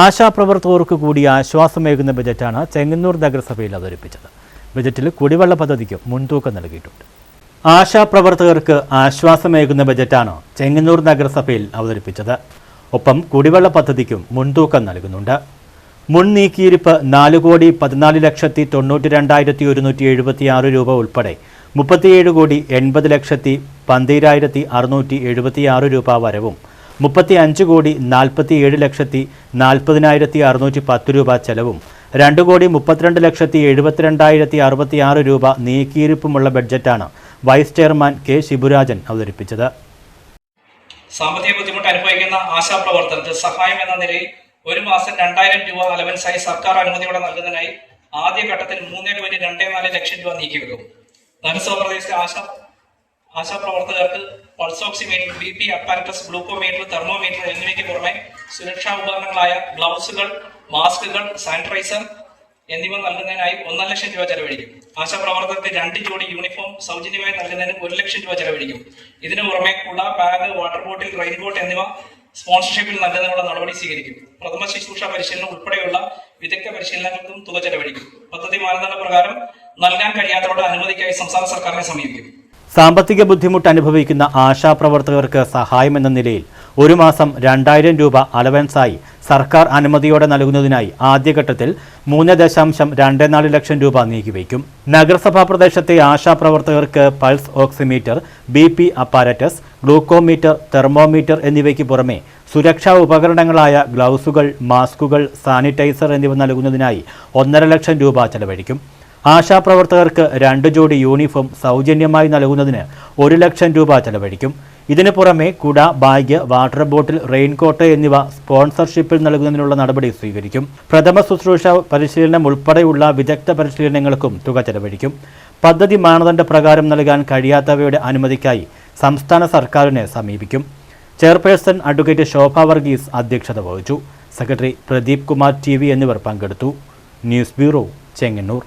ആശാപ്രവർത്തകർക്ക് കൂടി ആശ്വാസമേകുന്ന ബജറ്റാണ് ചെങ്ങന്നൂർ നഗരസഭയിൽ അവതരിപ്പിച്ചത്. ബജറ്റിൽ കുടിവെള്ള പദ്ധതിക്ക് മുൻതൂക്കം നൽകിയിട്ടുണ്ട്. ആശാപ്രവർത്തകർക്ക് ആശ്വാസമേകുന്ന ബജറ്റാണ് ചെങ്ങന്നൂർ നഗരസഭയിൽ അവതരിപ്പിച്ചത്. ഒപ്പം കുടിവെള്ള പദ്ധതിക്കും മുൻതൂക്കം നൽകുന്നുണ്ട്. മുൻ നീക്കിയിരിപ്പ് നാല് കോടി പതിനാല് ലക്ഷത്തി തൊണ്ണൂറ്റി രണ്ടായിരത്തി ഒരുന്നൂറ്റി എഴുപത്തി ആറ് രൂപ ഉൾപ്പെടെ മുപ്പത്തിയേഴ് കോടി എൺപത് ലക്ഷത്തി പന്തീരായിരത്തി അറുന്നൂറ്റി എഴുപത്തി ആറ് രൂപ വരവും മുപ്പത്തി അഞ്ച് കോടി നാൽപ്പത്തി ഏഴ് ലക്ഷത്തി നാൽപ്പതിനായിരത്തി അറുന്നൂറ്റി പത്ത് രൂപ ചെലവും. രണ്ട് കോടി മുപ്പത്തിരണ്ട് ലക്ഷത്തി എഴുപത്തിരണ്ടായിരത്തി അറുപത്തി ആറ് രൂപ നീക്കിയിരിപ്പുമുള്ള ബഡ്ജറ്റാണ് വൈസ് ചെയർമാൻ കെ ശിബുരാജൻ അവതരിപ്പിച്ചത്. സാമ്പത്തിക ബുദ്ധിമുട്ട് അനുഭവിക്കുന്ന ആശാപ്രവർത്തകർക്ക് സഹായം എന്ന നിലയിൽ ഒരു മാസം രണ്ടായിരം രൂപ അലവൻസായി സർക്കാർ അനുമതിയോടെ നൽകുന്നതിനായി ആദ്യഘട്ടത്തിൽ മൂന്നേ പോയിന്റ് രണ്ടേ നാല് ലക്ഷം രൂപ നീക്കിവെക്കും. നഗരസഭ പ്രദേശത്തെ ASHA ആശാപ്രവർത്തകർക്ക് pulse oximeter B P apparatus glucometer thermometer എന്നിവയ്ക്ക് പുറമെ സുരക്ഷാ ഉപകരണങ്ങളായ ഗ്ലൗസുകൾ മാസ്കുകൾ സാനിറ്റൈസർ എന്നിവ നൽകുന്നതിനായി ഒന്നര ലക്ഷം രൂപ ചെലവഴിക്കും. ആശാപ്രവർത്തകർക്ക് രണ്ട് ജോഡി യൂണിഫോം സൗജന്യമായി നൽകുന്നതിന് ഒരു ലക്ഷം രൂപ ചെലവഴിക്കും. ഇതിനു പുറമെ കുട ബാഗ് വാട്ടർ ബോട്ടിൽ റെയിൻകോട്ട് എന്നിവ സ്പോൺസർഷിപ്പിൽ നൽകുന്നതിനുള്ള നടപടി സ്വീകരിക്കും. പ്രഥമ ശുശ്രൂഷ പരിശീലനം ഉൾപ്പെടെയുള്ള വിദഗ്ധ പരിശീലനങ്ങൾക്കും തുക ചെലവഴിക്കും. പദ്ധതി മാനദണ്ഡ പ്രകാരം നൽകാൻ കഴിയാത്തവരുടെ അനുമതിക്കായി സംസ്ഥാന സർക്കാരിനെ സമീപിക്കും. സാമ്പത്തിക ബുദ്ധിമുട്ട് അനുഭവിക്കുന്ന ആശാപ്രവർത്തകർക്ക് സഹായമെന്ന നിലയിൽ ഒരു മാസം രണ്ടായിരം രൂപ അലവൻസായി സർക്കാർ അനുമതിയോടെ നൽകുന്നതിനായി ആദ്യഘട്ടത്തിൽ മൂന്ന് ദശാംശം രണ്ട് നാല് ലക്ഷം രൂപ നീക്കിവയ്ക്കും. നഗരസഭാ പ്രദേശത്തെ ആശാപ്രവർത്തകർക്ക് pulse oximeter B P apparatus glucometer thermometer എന്നിവയ്ക്ക് പുറമെ സുരക്ഷാ ഉപകരണങ്ങളായ ഗ്ലൗസുകൾ മാസ്കുകൾ സാനിറ്റൈസർ എന്നിവ നൽകുന്നതിനായി ഒന്നര ലക്ഷം രൂപ ചെലവഴിക്കും. ആശാപ്രവർത്തകർക്ക് രണ്ട് ജോഡി യൂണിഫോം സൗജന്യമായി നൽകുന്നതിന് ഒരു ലക്ഷം രൂപ ചെലവഴിക്കും. ഇതിനു പുറമെ കുട ബാഗ് വാട്ടർ ബോട്ടിൽ റെയിൻകോട്ട് എന്നിവ സ്പോൺസർഷിപ്പിൽ നൽകുന്നതിനുള്ള നടപടി സ്വീകരിക്കും. പ്രഥമ ശുശ്രൂഷ പരിശീലനം ഉൾപ്പെടെയുള്ള വിദഗ്ധ പരിശീലനങ്ങൾക്കും തുക ചെലവഴിക്കും. പദ്ധതി മാനദണ്ഡ പ്രകാരം നൽകാൻ കഴിയാത്തവയുടെ അനുമതിക്കായി സംസ്ഥാന സർക്കാരിനെ സമീപിക്കും. ചെയർപേഴ്സൺ അഡ്വക്കേറ്റ് ശോഭ വർഗീസ് അധ്യക്ഷത വഹിച്ചു. സെക്രട്ടറി പ്രദീപ് കുമാർ ടി എന്നിവർ പങ്കെടുത്തു. News bureau Chengannur.